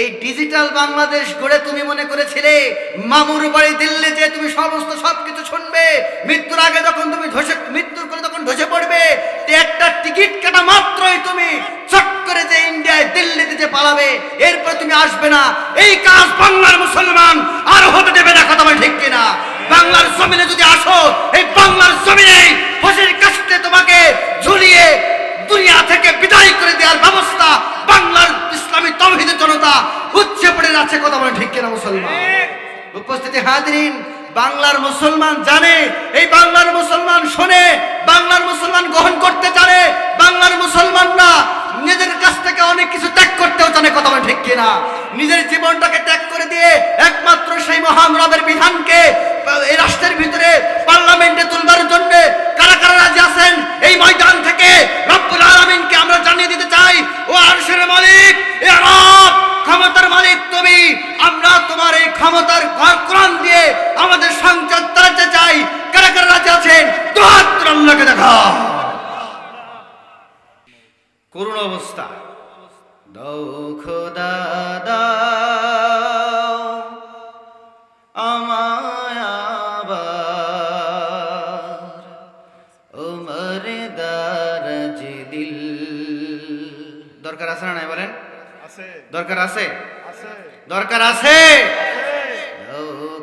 এই ডিজিটাল বাংলাদেশ গড়ে তুমি মনে করেছিলে? মামুর বাড়ি দিল্লি যে তুমি সমস্ত সবকিছু শুনবে। মৃত্যুর আগে যখন তুমি ধসে মৃত্যুর করে তখন ধসে পড়বে একটা টিকিট কাটা মাত্রই তুমি চট করে যে ইন্ডিয়ায় দিল্লিতে যে পালাবে, এরপর তুমি আসবে না। এই কাজ বাংলার মুসলমান আর হতে দেবে না, কথা বলে ঠিক কিনা? বাংলার জমিনে যদি আসো, এই বাংলার জমিনে ফাঁসির কাছতে তোমাকে ঝুলিয়ে দুনিয়া থেকে বিদায় করে দেওয়ার ব্যবস্থা বাংলার ইসলামী তৌহিদের জনতা উচ্চে পড়ে যাচ্ছে, কথা বলে ঠিক কিনা মুসলমান? উপস্থিতি হাজরিন, বাংলার মুসলমান জানে, এই বাংলার মুসলমান শোনে, বাংলার মুসলমান গ্রহণ করতে জানে, বাংলার মুসলমানরা নিজের কাছ থেকে অনেক কিছু ত্যাগ করতেও জানে, কথা বলে ঠিক কিনা? নিজের জীবনটাকে ত্যাগ করে দিয়ে একমাত্র সেই মহান রবের বিধানকে এই রাষ্ট্রের ভিতরে পার্লামেন্টে তুলবার জন্য কারা কারা রাজি আছেন? এই ময়দান থেকে আরশের মালিক ক্ষমতার মালিক তুমি। আমরা তোমার এই ক্ষমতার কোরআন দিয়ে আমাদের সংসার চালাতে চাই। কারা কারা রাজি আছেন? তোমার আল্লাহকে দেখা করুণ অবস্থা। দৌ খোদা দরকার আছে না নাই বলেন? আছে। দরকার আছে? দরকার আছে?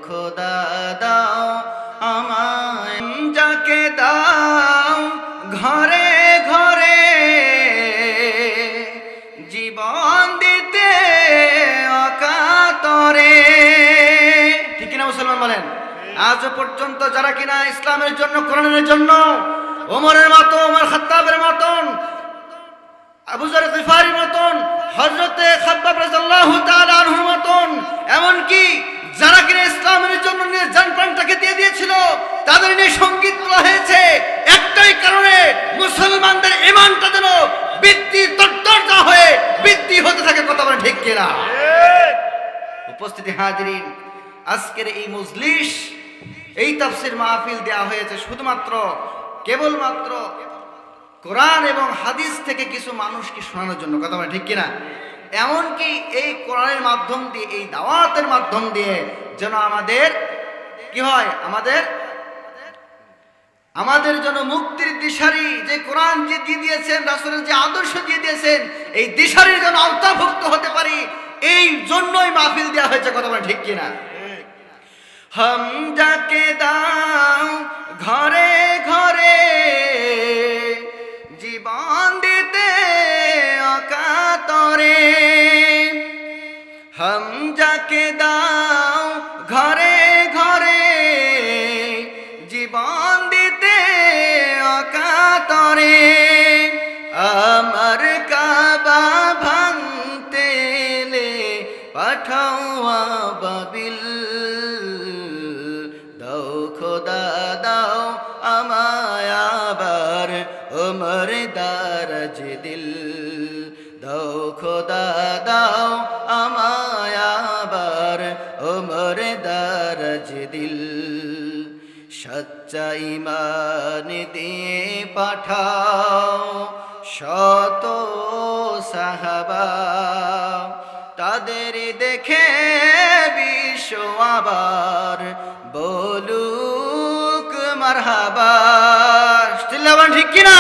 খোদা দাও আমায় যাকে দাও ঘরে ঘরে জীবন দিতে অকাতরে। ঠিক কিনা মুসলমান বলেন? আজও পর্যন্ত যারা কিনা ইসলামের জন্য কোরআনের জন্য ওমরের মতো ওমর খাত্তাবের মতন আবু জার গিফারির মতন হযরতে খাব্বাব রাদিয়াল্লাহু তাআলা আনহুর মতন এমনকি যারা কিনা ইসলামের জন্য জান প্রাণটাকে দিয়ে দিয়েছিল তাদের নিয়ে সংগীত তোলা হয়েছে। একটাই কারণে মুসলমানদের ইমানটা যেন বৃদ্ধি তত্তরতা হয়ে বৃদ্ধি হতে থাকে কথা বলে ঠিক কিনা? উপস্থিতি হাজিরিন আজকের এই মজলিস এই তাফসির মাহফিল দেয়া হয়েছে শুধুমাত্র কেবলমাত্র কোরআন এবং হাদিস থেকে কিছু মানুষকে শোনানোর জন্য, কথা বলে ঠিক কিনা? এমনকি এই কোরআনের মাধ্যম দিয়ে, এই দাওয়াতের মাধ্যম দিয়ে যেন আমাদের কি হয়? আমাদের আমাদের জন্য মুক্তির দিশারি যে কোরআন যে দিয়ে দিয়েছেন, রাসূলের যে আদর্শ দিয়ে দিয়েছেন, এই দিশারির জন্য আওতাভুক্ত হতে পারি, এই জন্যই মাহফিল দেওয়া হয়েছে, কথা বলে ঠিক কিনা? হম যাকে দাও, ঘরে ঘরে খোদা দাও আমায় আবার ওমর দারাজ দিল। সচ্চা ইমান দিয়ে পাঠাও শত সাহাবা। তাদের দেখে বিশ্ব আবার বলুক চিল্লাবান ঠিক কিনা?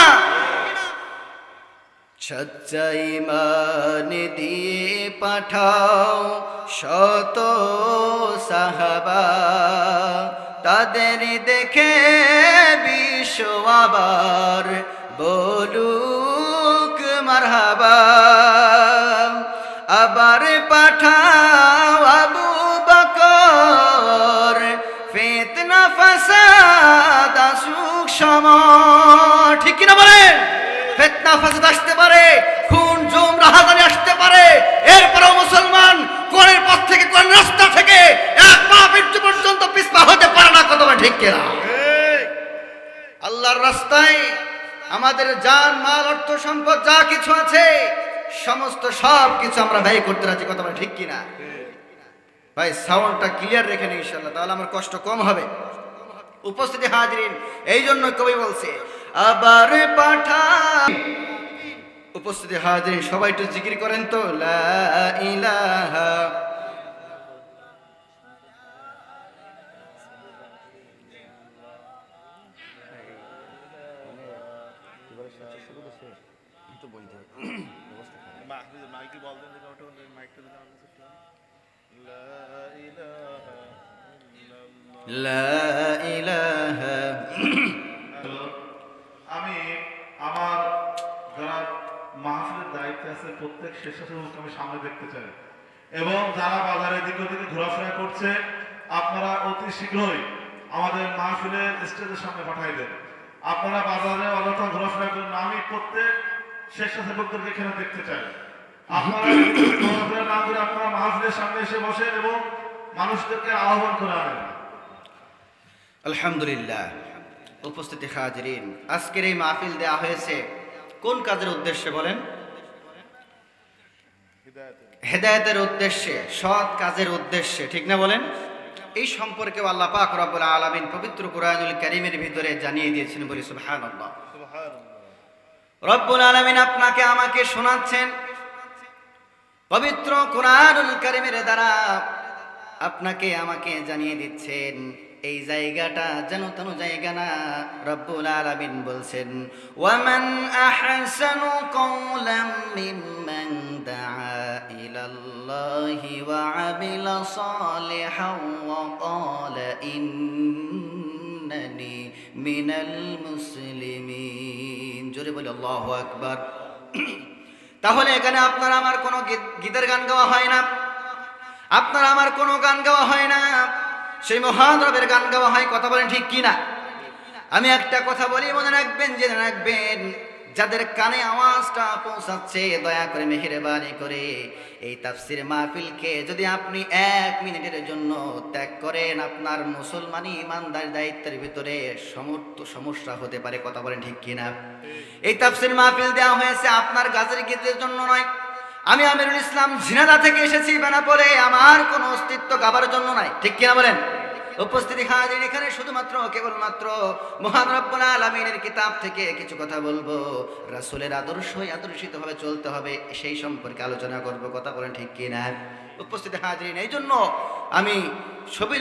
সচ্চাই মান দিয়ে পাঠাও শত সাহাবা। তাদের দেখে বিশ্ব আবার বলুক মারহাবা। ফেতনা আসতে পারে, খুন, জুম, রাহাজানি আসতে পারে, এরপরেও মুসলমান কোরআনের পথ থেকে কোরআন রাস্তা থেকে এক পা মৃত্যু পর্যন্ত পিছপা হতে পারে না কত ঠিক কিনা? আল্লাহর রাস্তায় আমাদের জান, মাল, অর্থ, সম্পদ যা কিছু আছে, সমস্ত সব কিছু আমরা ব্যয় করতে রাজি, কথা ঠিক কিনা? ভাই সাউন্ডটা ক্লিয়ার রেখে নিই ইনশাল্লাহ তাহলে আমার কষ্ট কম হবে। উপস্থিতি হাজিরিন এই জন্য কবি বলছে আবার পাঠা উপস্থিতি হাজির সবাই একটু জিকির করেন তো। লা ইলাহা। মাহফিলের প্রত্যেক স্বেচ্ছাসেবক আমি সামনে দেখতে চাই। এবং যারা বাজারে দিকে ওদিকে ঘোরাফেরা করছে, আপনারা অতি শীঘ্রই আমাদের মাহফিলের স্টেজের সামনে পাঠাই দেন। আপনারা বাজারে অযথা ঘোরাফেরা করেন। আমি প্রত্যেক স্বেচ্ছাসেবকদেরকে এখানে দেখতে চাই। আপনারা না করে আপনারা মাহফিলের সামনে এসে বসেন এবং মানুষদেরকে আহ্বান করে আনেন আলহামদুলিল্লাহ। উপস্থিতি হাজিরিন। আজকের এই মাহফিল দেয়া হয়েছে কোন কাজের উদ্দেশ্যে বলেন? হেদায়েতের উদ্দেশ্যে সৎ কাজের উদ্দেশ্যে ঠিক না বলেন? এই সম্পর্কে আল্লাহ পাক রব্বুল আলামিন পবিত্র কোরআনুল কারীমের ভিতরে জানিয়ে দিয়েছেন বলি সুবহানাল্লাহ। রব্বুল আলামিন আপনাকে আমাকে শোনাচ্ছেন পবিত্র কোরআনুল কারীমের দ্বারা আপনাকে আমাকে জানিয়ে দিচ্ছেন এই জায়গাটা যেন তেন জায়গা না রব্বুল আলামিন বলছেন ওয়ামান আহসানু কওলাম মিম্মান আমিলা সালিহান ওয়া ক্বালা ইন্নানি মিনাল মুসলিমিন জোরে বলে আল্লাহু আকবার তাহলে এখানে আপনার আমার কোনো গীত- গীতের গান গাওয়া হয় না। আপনার আমার কোনো গান গাওয়া হয় না। সেই মহান রবের গান গাওয়া হয়, কথা বলেন ঠিক কি না আমি একটা কথা বলি, মনে রাখবেন, জেনে রাখবেন। যাদের কানে আওয়াজটা পৌঁছাচ্ছে, দয়া করে মেহেরবানি করে এই তাফসির মাহফিলকে যদি আপনি এক মিনিটের জন্য ত্যাগ করেন, আপনার মুসলমানি ইমানদার দায়িত্বের ভিতরে সমর্থ সমস্যা হতে পারে, কথা বলেন ঠিক কিনা? এই তাফসির মাহফিল দেওয়া হয়েছে আপনার গাছের গীতের জন্য নয়। আমি আমিরুল ইসলাম ঝিনাদা থেকে এসেছি বেনাপোলে, আমার কোনো অস্তিত্ব গাবার জন্য নাই। ঠিক কিনা বলেন? উপস্থিতি হাজির এখানে শুধুমাত্র, কেবলমাত্র মহান রব্বুল আলামিনের কিতাব থেকে কিছু কথা বলব। রাসূলের আদর্শই আদর্শিত ভাবে চলতে হবে, সেই সম্পর্কে আলোচনা করব। কথা বলেন ঠিক কি না উপস্থিতি হাজির, এই জন্য আমি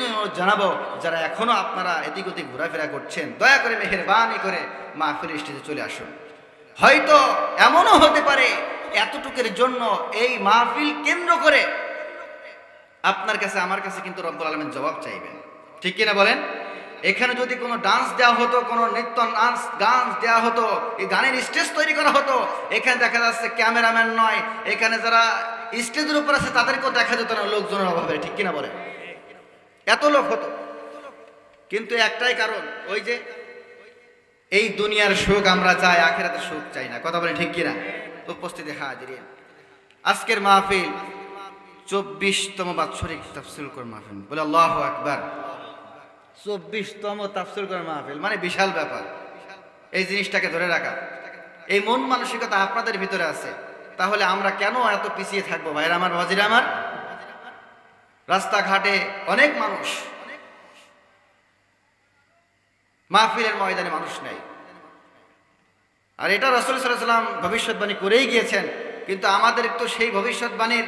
অনুরোধ জানাব, যারা এখনও আপনারা এদিক ওদিক ঘোরাফেরা করছেন, দয়া করে মেহেরবানি করে মাহফিল স্টেজে চলে আসুন। হয়তো এমনও হতে পারে, এতটুকের জন্য এই মাহফিল কেন্দ্র করে আপনার কাছে, আমার কাছে কিন্তু রব্বুল আলমের জবাব চাইবেন। ঠিক কিনা বলেন? এখানে যদি কোনো ডান্স দেওয়া হতো, কোনো নৃত্য নাচ গান দেওয়া হতো, এই গানের স্টেজ তৈরি করা হতো, এখানে দেখা যাচ্ছে ক্যামেরাম্যান নয়, এখানে যারা স্টেজের উপর আছে তাদেরকেও দেখা যেত না লোকজনের অভাবে, ঠিক কিনা বলে এত লোক হতো। কিন্তু একটাই কারণ, ওই যে এই দুনিয়ার সুখ আমরা চাই আখেরাতে সুখ চাই না। কথা বলে ঠিক কিনা? উপস্থিতি হাজির। আজকের মাহফিল চব্বিশতম বাৎসরিক তাফসিল কর মাহফিল। বলে আল্লাহ আকবার। চব্বিশতম তাফসিল করে মাহফিল। মানে বিশাল ব্যাপার। এই জিনিসটাকে ধরে রাখা। এই মন মানসিকতা আপনাদের ভিতরে আছে। তাহলে আমরা কেন এত পিছিয়ে থাকব? ভাইরা আমার বাজিরা আমার? রাস্তাঘাটে অনেক মানুষ। মাহফিলের ময়দানে মানুষ নেই। আর এটা রসুল সাল্লাম ভবিষ্যৎবাণী করেই গিয়েছেন। কিন্তু আমাদের তো সেই ভবিষ্যৎবাণীর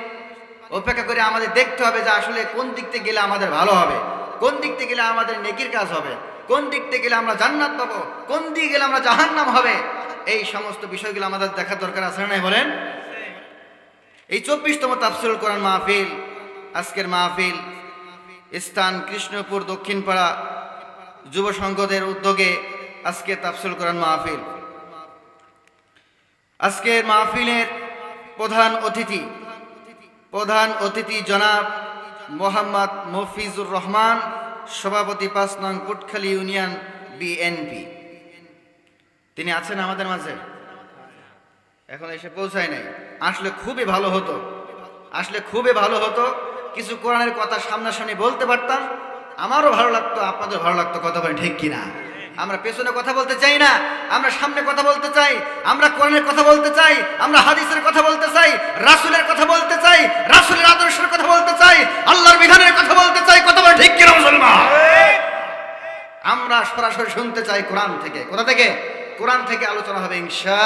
অপেক্ষা করে আমাদের দেখতে হবে যে আসলে কোন দিক থেকে গেলে আমাদের ভালো হবে। কোন দিক থেকে গেলে আমাদের নেকির কাজ হবে? কোন দিক থেকে গেলে আমরা জান্নাত পাবো? কোন দিকে গেলে আমরা জাহান্নাম হবে? এই সমস্ত বিষয়গুলো আমাদের দেখার দরকার আছে না বলেন? এই চব্বিশতম তাফসিল কোরআন মাহফিল, আজকের মাহফিল, স্থান কৃষ্ণপুর দক্ষিণপাড়া যুব সংঘদের উদ্যোগে আজকে তাফসিল কোরআন মাহফিল। আজকের মাহফিলের প্রধান অতিথি প্রধান অতিথি জনাব মোহাম্মদ মফিজুর রহমান, সভাপতি পাঁচ নং কুটখালী ইউনিয়ন বিএনপি। তিনি আছেন আমাদের মাঝে। এখন এসে পৌঁছায় নাই। আসলে খুবই ভালো হতো। আসলে খুবই ভালো হতো। কিছু কোরআনের কথা সামনাসামনি বলতে পারতাম। আমারও ভালো লাগতো, আপনাদের ভালো লাগতো, কথা বলে ঠিক কিনা? আমরা পেছনে কথা বলতে চাই না, আমরা সামনে কথা বলতে চাই, আমরা কোরআনের কথা বলতে চাই, আমরা হাদিসের কথা বলতে চাই, রাসুলের কথা বলতে চাই, রাসুলের আদর্শের কথা বলতে চাই আল্লাহর বিধানের কথা বলতে চাই কথা বলে ঠিক কিনা মুসলমান আমরা সরাসরি শুনতে চাই কোরআন থেকে। কোথা থেকে? কোরআন থেকে আলোচনা হবে ইনশা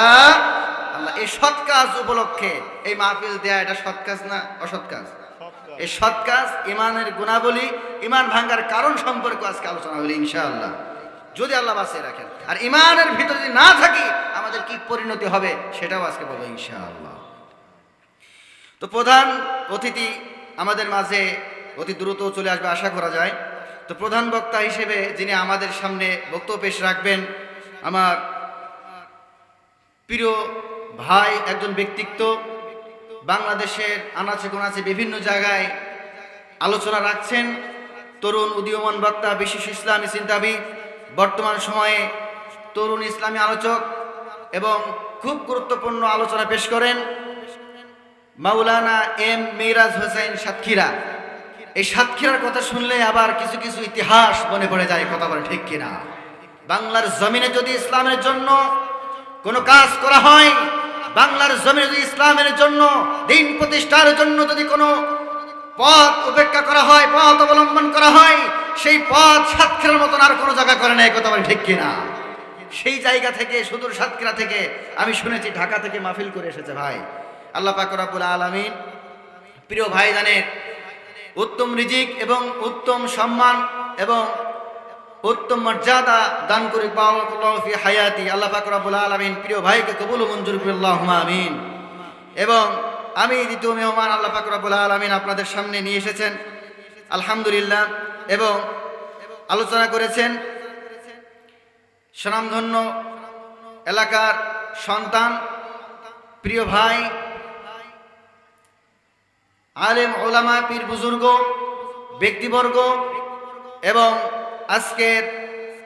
আল্লাহ। এই সৎ কাজ উপলক্ষে এই মাহফিল দেয়া এটা সৎ কাজ না অসৎ কাজ? এই সৎ কাজ ইমানের গুণাবলী, ইমান ভাঙ্গার কারণ সম্পর্কে আজকে আলোচনা হলো ইনশাআল্লাহ যদি আল্লাহ বাঁচিয়ে রাখেন। আর ইমানের ভিতরে যদি না থাকি, আমাদের কি পরিণতি হবে সেটাও আজকে বলব ইনশাআল্লাহ তো প্রধান অতিথি আমাদের মাঝে অতি দ্রুত চলে আসবে, আশা করা যায়। তো প্রধান বক্তা হিসেবে যিনি আমাদের সামনে বক্তব্য পেশ রাখবেন, আমার প্রিয় ভাই একজন ব্যক্তিত্ব, বাংলাদেশের আনাচে কোনাচে বিভিন্ন জায়গায় আলোচনা রাখছেন, তরুণ উদীয়মান বক্তা বিশেষ ইসলামী চিন্তাবিদ, বর্তমান সময়ে তরুণ ইসলামী আলোচক এবং খুব গুরুত্বপূর্ণ আলোচনা পেশ করেন মাওলানা এম মিরাজ হোসেন সাতক্ষীরা। এই সাতক্ষীরার কথা শুনলে আবার কিছু কিছু ইতিহাস মনে পড়ে যায় কথা বলে ঠিক কিনা? বাংলার জমিনে যদি ইসলামের জন্য কোনো কাজ করা হয়, বাংলার জমিনে যদি ইসলামের জন্য, দিন প্রতিষ্ঠার জন্য যদি কোনো পথ উপেক্ষা করা হয়, পথ অবলম্বন করা হয়, সেই পথ সাতক্ষীরার মতন আর কোনো জায়গা করে নাই কথা বলে ঠিক কিনা? সেই জায়গা থেকে, সুদূর সাতক্ষীরা থেকে আমি শুনেছি, ঢাকা থেকে মাহফিল করে এসেছে ভাই। আল্লাহ পাক রাব্বুল আলামিন, প্রিয় ভাইজানের উত্তম রিজিক এবং উত্তম সম্মান এবং উত্তম মর্যাদা দান করে ফি হায়াতি। আল্লাহ পাক রাব্বুল আলামিন প্রিয় ভাইকে কবুল মঞ্জুর করে আল্লাহুম্মা আমিন। এবং আমি দ্বিতীয় মেহমান আল্লাহ পাক রাব্বুল আলামিন আপনাদের সামনে নিয়ে এসেছেন। আলহামদুলিল্লাহ। এবং আলোচনা করেছেন স্বনামধন্য এলাকার সন্তান, প্রিয় ভাই আলেম ওলামা পীর বুজুর্গ, ব্যক্তিবর্গ এবং আজকের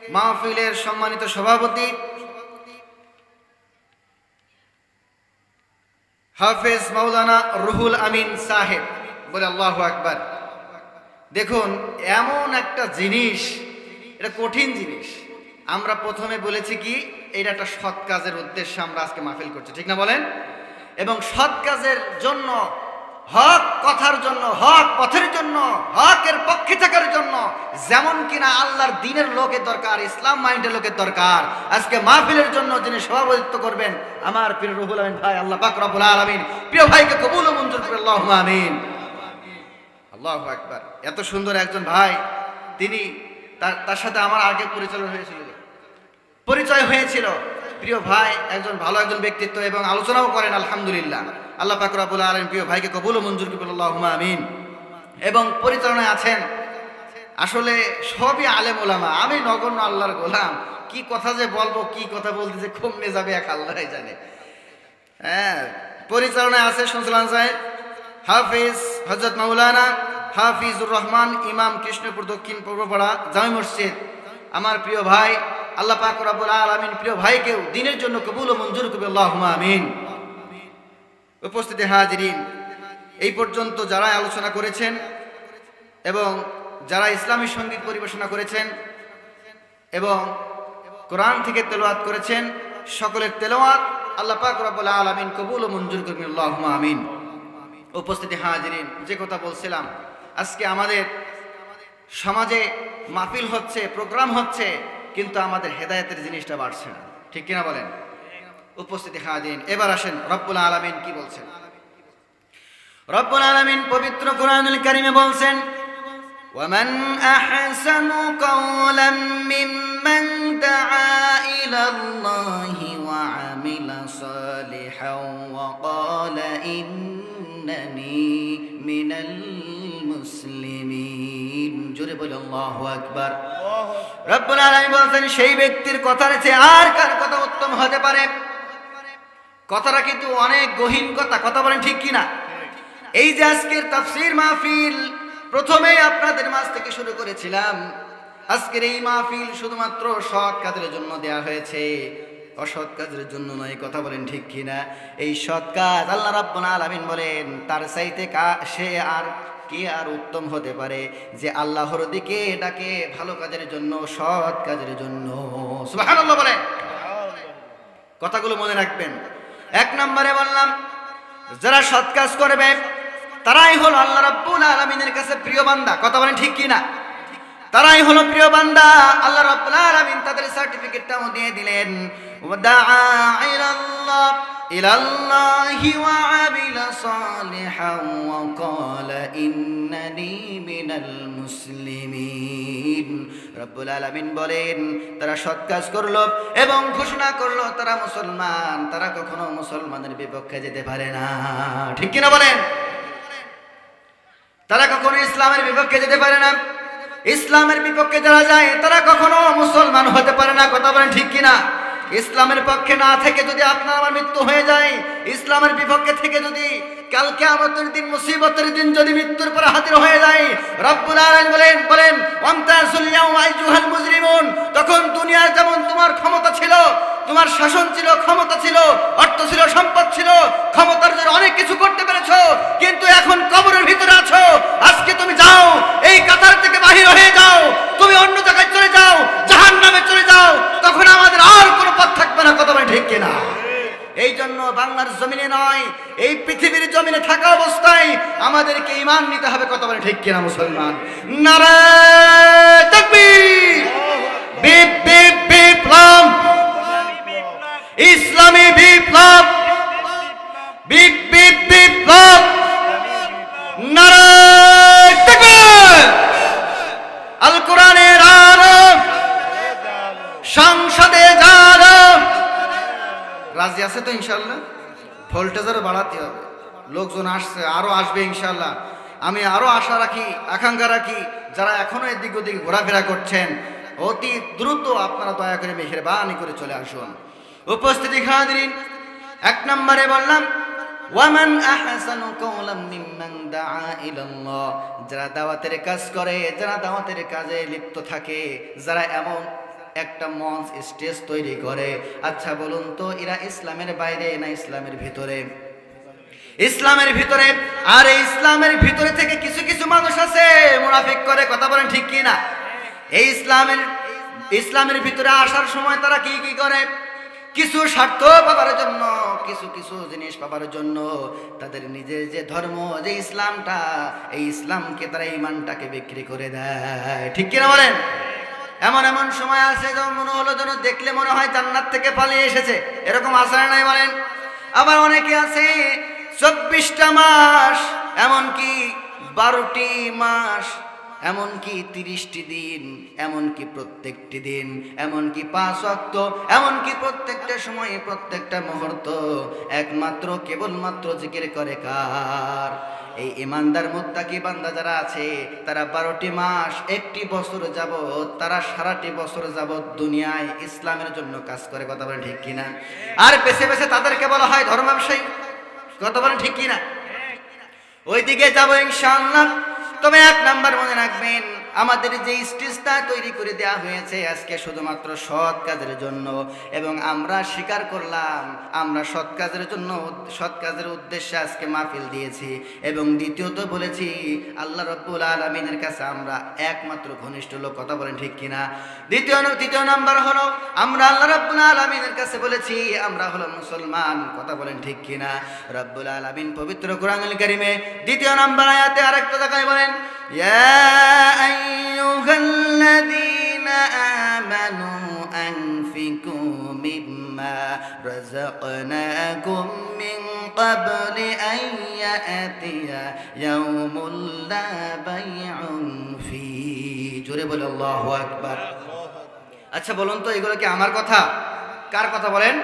মাহফিলের সম্মানিত সভাপতি হাফেজ মাওলানা রুহুল আমিন সাহেব। বলে আল্লাহ আকবার। দেখুন, এমন একটা জিনিস, এটা কঠিন জিনিস। আমরা প্রথমে বলেছি কি, এটা একটা সৎ কাজের উদ্দেশ্যে আমরা আজকে মাহফিল করছি। ঠিক না বলেন? এবং সৎ কাজের জন্য হক কথার জন্য, হক পথের জন্য, হকের পক্ষে থাকার জন্য, যেমন কিনা আল্লাহর দিনের লোকের দরকার, ইসলাম মাইন্ডের লোকের দরকার। আজকে মাহফিলের জন্য যিনি সভাপতিত্ব করবেন, আমার প্রিয় রুহুল আমিন ভাই, আল্লাহ পাক রব্বুল আলামিন। প্রিয় ভাইকে কবুল ও মঞ্জুর করে, আল্লাহুম্মা আমিন। আল্লাহ আকবার। এত সুন্দর একজন ভাই, তিনি তার সাথে আমার আগে পরিচালনা হয়েছিল। পরিচয় হয়েছিল। প্রিয় ভাই, একজন ভালো একজন ব্যক্তিত্ব এবং আলোচনাও করেন, আলহামদুলিল্লাহ। আল্লাহ পাকুরাবুল আলম প্রিয় ভাইকে কবুল ও মঞ্জুর কবুল আল্লাহুম্মা আমিন। এবং পরিচালনায় আছেন আসলে সবই আলেম ওলামা আমি নগণ্য আল্লাহর গোলাম। কি কথা যে বলব, কি কথা বলতে যে কমে যাবে এক আল্লাহ জানে। হ্যাঁ পরিচালনায় আছে শুনছিলাম সাহেব, হাফিজ হজরত মাওলানা হাফিজুর রহমান, ইমাম কৃষ্ণপুর দক্ষিণ পূর্বপাড়া জামি মসজিদ। আমার প্রিয় ভাই, আল্লাহ পাক রাব্বুল আলামিন প্রিয় ভাইকেও দিনের জন্য কবুল ও মঞ্জুর করবে আল্লাহুম্মা আমিন। উপস্থিতি হাজিরিন। এই পর্যন্ত যারা আলোচনা করেছেন এবং যারা ইসলামী সংগীত পরিবেশনা করেছেন এবং কোরআন থেকে তেলোয়াত করেছেন, সকলের তেলাওয়াত আল্লাহ পাক রব্বুল আলামিন কবুল ও মঞ্জুর করবেন আল্লাহুম্মা আমিন। উপস্থিতি হাজিরিন, যে কথা বলছিলাম, আজকে আমাদের সমাজে মাহফিল হচ্ছে, প্রোগ্রাম হচ্ছে, কিন্তু আমাদের হেদায়েতের জিনিসটা বাড়ছে না। ঠিক কিনা বলেন? উপস্থিতি হাজিরিন এবার আসেন রব্বুল আলামিন কি বলছেন রব্বুল আলামিন পবিত্র কোরআনুল কারিমে বলছেন ومن أحسن قولا ممن دعا إلى الله وعمل صالحا وقال إنني من المسلمين জোরে বলে আল্লাহু আকবার রব্বুল আলামিন বলছেন সেই ব্যক্তির কথার চেয়ে আর কার কথা উত্তম হতে পারে কথাটা কিন্তু অনেক গহীন কথা। কথা বলেন ঠিক কিনা? এই যে আজকের তাফসীর মাহফিল, প্রথমেই আপনাদের মাঝ থেকে শুরু করেছিলাম। আজকের এই মাহফিল শুধুমাত্র সৎ কাজের জন্য দেয়া হয়েছে। অসৎ কাজের জন্য নয়, কথা বলেন ঠিক কিনা? এই সৎ কাজ আল্লাহ রাব্বুল আলামিন বলেন, তার চাইতে সে আর কে আর উত্তম হতে পারে? যে আল্লাহর দিকে ডাকে, ভালো কাজের জন্য, সৎ কাজের জন্য। সুবহানাল্লাহ বলে কথাগুলো মনে রাখবেন। এক নম্বরে বললাম, যারা সৎ কাজ করবে, তারাই হলো আল্লাহ রাব্বুল আলামিনের কাছে প্রিয় বান্দা। কথা বলেন ঠিক কি না তারাই হলো প্রিয় বান্দা। আল্লাহ রাব্বুল আলামিন তাদের সার্টিফিকেটটাও দিয়ে দিলেন। ওয়াদাআ মুসলিমিন। রব্বুল আলামিন বলেন, তারা সৎ কাজ করল এবং ঘোষণা করল, তারা মুসলমান। তারা কখনো মুসলমানের বিপক্ষে যেতে পারে না। ঠিক কিনা বলেন? তারা কখনো ইসলামের বিপক্ষে যেতে পারে না। ইসলামের বিপক্ষে যারা যায়, তারা কখনো মুসলমান হতে পারে না। কথা বলেন ঠিক কিনা? ইসলামের পক্ষে না থেকে যদি আপনার, আমার মৃত্যু হয়ে যায়, ইসলামের বিপক্ষে থেকে যদি কালকে আমাদের দিন, মুসিবতের দিন যদি মৃত্যুর পর হাজির হয়ে যায়, রব্বুল আলামিন বলেন বলেন ওয়ামতাসুল ইয়াউমা আইয়ুহাল মুজরিমুন। তখন দুনিয়ায় যেমন তোমার ক্ষমতা ছিল, তোমার শাসন ছিল, ক্ষমতা ছিল, অর্থ ছিল, সম্পদ ছিল, ক্ষমতার জন্য অনেক কিছু করতে পেরেছ, কিন্তু এখন কবরের ভিতরে আছো। আজকে তুমি যাও, এই কাতার থেকে বাহির হয়ে যাও, তুমি অন্য জায়গায় চলে যাও জাহান নামে চলে যাও, তখন আমাদের আর কোনো পথ থাকবে না, কথা ঠিক কিনা? এই জন্য বাংলার জমিনে নয়, এই পৃথিবীর জমিনে থাকা অবস্থায় আমাদেরকে ইমান নিতে হবে কত বলে ঠিক কিনা মুসলমান? ইসলামী বিপ্লব বিপ বিপ বিপ্লব! আছে তো ইনশাল্লাহ? ভোল্টেজ আরও বাড়াতে হবে। লোকজন আসছে, আরও আসবে ইনশাল্লাহ। আমি আরও আশা রাখি, আকাঙ্ক্ষা রাখি, যারা এখনও এদিক ওদিক ঘোরাফেরা করছেন, অতি দ্রুত আপনারা দয়া করে মেহেরবানি করে চলে আসুন। উপস্থিতি খাদিন এক নম্বরে বললাম, ওয়ামান আহসানু কওলাম মিম্মান দাআ যারা দাওয়াতের কাজ করে, যারা দাওয়াতের কাজে লিপ্ত থাকে, যারা এমন একটা মঞ্চ, স্টেজ তৈরি করে। আচ্ছা বলুন তো, এরা ইসলামের বাইরে না ইসলামের ভিতরে? ইসলামের ভিতরে। আর ইসলামের ভিতরে থেকে কিছু কিছু মানুষ আছে, মুনাফিক করে, কথা বলেন ঠিক কি না? এই ইসলামের ইসলামের ভিতরে আসার সময় তারা কি কি করে? কিছু স্বার্থ পাবার জন্য, কিছু কিছু জিনিস পাবার জন্য তাদের নিজের যে ধর্ম, যে ইসলামটা, এই ইসলামকে তারা ইমানটাকে বিক্রি করে দেয়। ঠিক কিনা বলেন? এমন এমন সময় আছে যেমন মনে হলো যেন দেখলে মনে হয় জান্নাত থেকে পালিয়ে এসেছে। এরকম আসার নাই বলেন। আবার অনেকে আছে, চব্বিশটা মাস, এমনকি বারোটি মাস, এমনকি তিরিশটি দিন, এমনকি প্রত্যেকটি দিন, এমনকি পাঁচ অক্ত এমনকি প্রত্যেকটা সময়ে, প্রত্যেকটা মুহূর্ত, একমাত্র, কেবলমাত্র জিকির করে কার? এই ইমানদার মুত্তাকি বান্দা যারা আছে, তারা বারোটি মাস, একটি বছর যাবৎ, তারা সারাটি বছর যাবৎ দুনিয়ায় ইসলামের জন্য কাজ করে, কথা বলে ঠিক কিনা? আর পেছে পেছে তাদেরকে বলা হয় ধর্ম ব্যবসায়ী কথা বলে ঠিক কিনা? ওইদিকে যাব ইনশাআল্লাহ। তবে এক নাম্বার মনে রাখবেন আমাদের যে স্টেজটা তৈরি করে দেওয়া হয়েছে আজকে শুধুমাত্র সৎ কাজের জন্য এবং আমরা স্বীকার করলাম, আমরা সৎ কাজের জন্য, সৎ কাজের উদ্দেশ্যে আজকে মাহফিল দিয়েছি এবং দ্বিতীয়ত বলেছি, আল্লাহ রব্বুল আলমিনের কাছে আমরা একমাত্র ঘনিষ্ঠ লোক, কথা বলেন ঠিক কিনা? দ্বিতীয় তৃতীয় নাম্বার হলো, আমরা আল্লাহ রব্বুল আলমিনের কাছে বলেছি, আমরা হলো মুসলমান, কথা বলেন ঠিক কিনা? রব্বুল আলমিন পবিত্র কোরআনুল কারিমে দ্বিতীয় নাম্বার আয়াতে আরেকটা জায়গায় বলেন يا أيها الذين آمنوا أنفقوا مما رزقناكم من قبل أن يأتي يوم لا بيع فيه জোরে বলে আল্লাহু আকবার আচ্ছা বলুন তো এগুলো কি আমার কথা কার কথা বলেন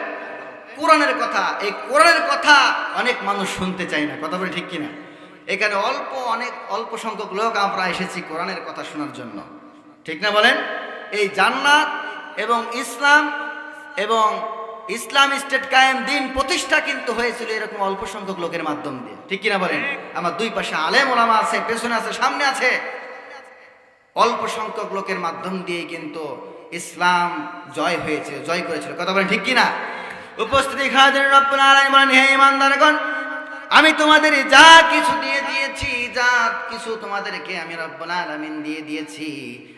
কোরআনের কথা এই কোরআনের কথা অনেক মানুষ শুনতে চায় না কথা বলে ঠিক কিনা এখানে অল্প অনেক, অল্প সংখ্যক লোক আমরা এসেছি কোরআনের কথা শোনার জন্য। ঠিক না বলেন? এই জান্নাত এবং ইসলাম এবং ইসলাম স্টেট কায়েম দিন প্রতিষ্ঠা কিন্তু হয়েছিল এরকম অল্প সংখ্যক লোকের মাধ্যম দিয়ে। ঠিক কিনা বলেন? আমার দুই পাশে আলেম ওলামা আছে, পেছনে আছে, সামনে আছে। অল্প সংখ্যক লোকের মাধ্যম দিয়ে কিন্তু ইসলাম জয় হয়েছে জয় করেছিল। কথা বলেন ঠিক কিনা? উপস্থিতি খাদের রব্বুল আলামিন বলেন, হে ইমানদারগণ আমি তোমাদের যা কিছু দিয়ে দিয়েছি দিয়েছি যা কিছু তোমাদেরকে আমি রব্বুল আলামিন দিয়ে দিয়েছি।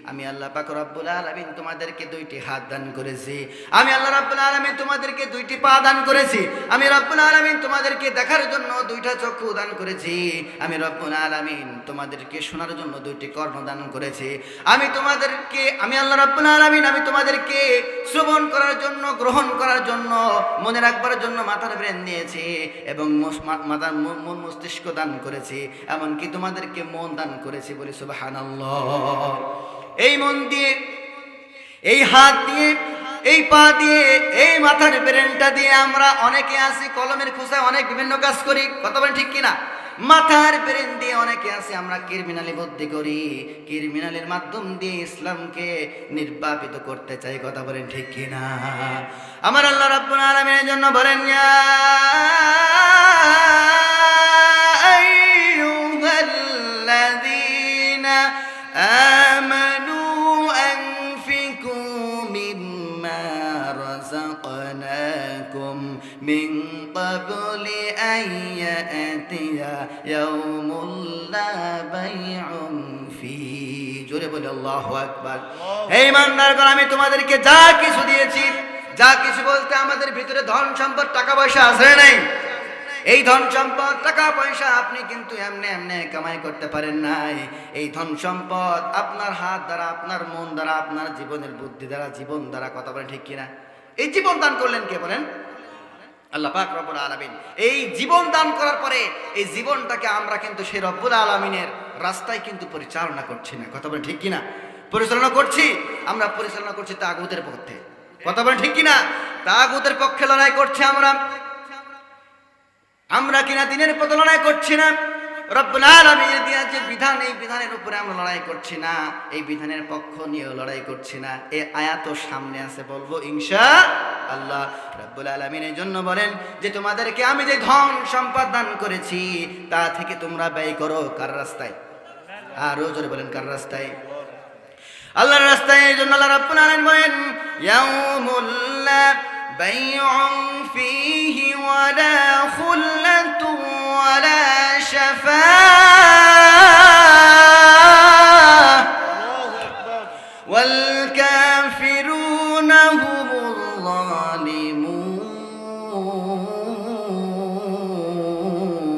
আমি আল্লাহ পাক রব্বুল আলামিন তোমাদেরকে দুইটি হাত দান করেছি। আমি আল্লাহ রব্বুল আলামিন তোমাদেরকে দুইটি পা দান করেছি। আমি রব্বুল আলামিন তোমাদেরকে দেখার জন্য দুইটা চক্ষু দান করেছি। আমি রব্বুল আলামিন তোমাদেরকে শোনার জন্য দুইটি কর্ণ দান করেছি। আমি তোমাদেরকে, আমি আল্লাহ রব্বুল আলামিন, আমি তোমাদেরকে শ্রবণ করার জন্য, গ্রহণ করার জন্য, মনে রাখবার জন্য মাথার ব্রেন দিয়েছি এবং মাথার মন মস্তিষ্ক দান করেছি। এমনকি তোমাদেরকে মন দান করেছি বলি সুবহানাল্লাহ। এই মন দিয়ে, এই হাত দিয়ে, এই পা দিয়ে, এই মাথার ব্রেনটা দিয়ে আমরা অনেকে আসি কলমের খোসায় অনেক বিভিন্ন কাজ করি, কথা বলেন ঠিক কিনা? মাথার ব্রেন দিয়ে অনেকে আছে, আমরা ক্রিমিনালি বুদ্ধি করি, ক্রিমিনালের মাধ্যম দিয়ে ইসলামকে নির্বাপিত করতে চাই, কথা বলেন ঠিক কিনা? আমার আল্লাহ রাব্বুল আলামিনের জন্য বলেন, ইয়া আমানু أنفقوا مما رزقناكم من قبل أن يأتي يوم لا بيع فيه জোরে বলে আল্লাহ আকবার এই ইমানদারগণ আমি তোমাদেরকে যা কিছু দিয়েছি যা কিছু বলতে আমাদের ভিতরে ধন সম্পদ টাকা পয়সা আছে নাই এই ধন সম্পদ, টাকা পয়সা আপনি কিন্তু এমনি এমনি কামাই করতে পারেন নাই। এই ধন সম্পদ আপনার হাত দ্বারা, আপনার মন দ্বারা, আপনার জীবনের বুদ্ধি দ্বারা, জীবন দ্বারা, কথা বলেন ঠিক কিনা? এই জীবন দান করলেন কে বলেন? আল্লাহ পাক রব্বুল আলামিন। এই জীবন দান করার পরে এই জীবনটাকে আমরা কিন্তু সেই রব্বুল আলামিনের রাস্তায় কিন্তু পরিচালনা করছি না। কথা বলেন ঠিক কিনা? পরিচালনা করছি, আমরা পরিচালনা করছি তাগুতের পক্ষে। কথা বলেন ঠিক কিনা? তাগুতের পক্ষে লড়াই করছি আমরা। আমরা কিনা দিনের পথে লড়াই করছি না। রব্বুল যে বিধান, এই বিধানের আমরা লড়াই করছি না। এই বিধানের পক্ষ নিয়েও লড়াই করছি না। আয়াত সামনে আছে বলব আল্লাহ। জন্য বলেন যে তোমাদেরকে আমি যে ধন সম্পদ দান করেছি, তা থেকে তোমরা ব্যয় করো কার রাস্তায়? আরও জোরে বলেন, কার রাস্তায়? আল্লাহর রাস্তায়। এই জন্য আল্লাহ রাব্বুল আলামিন বলেন بيع فيه ولا خلة ولا شفاعة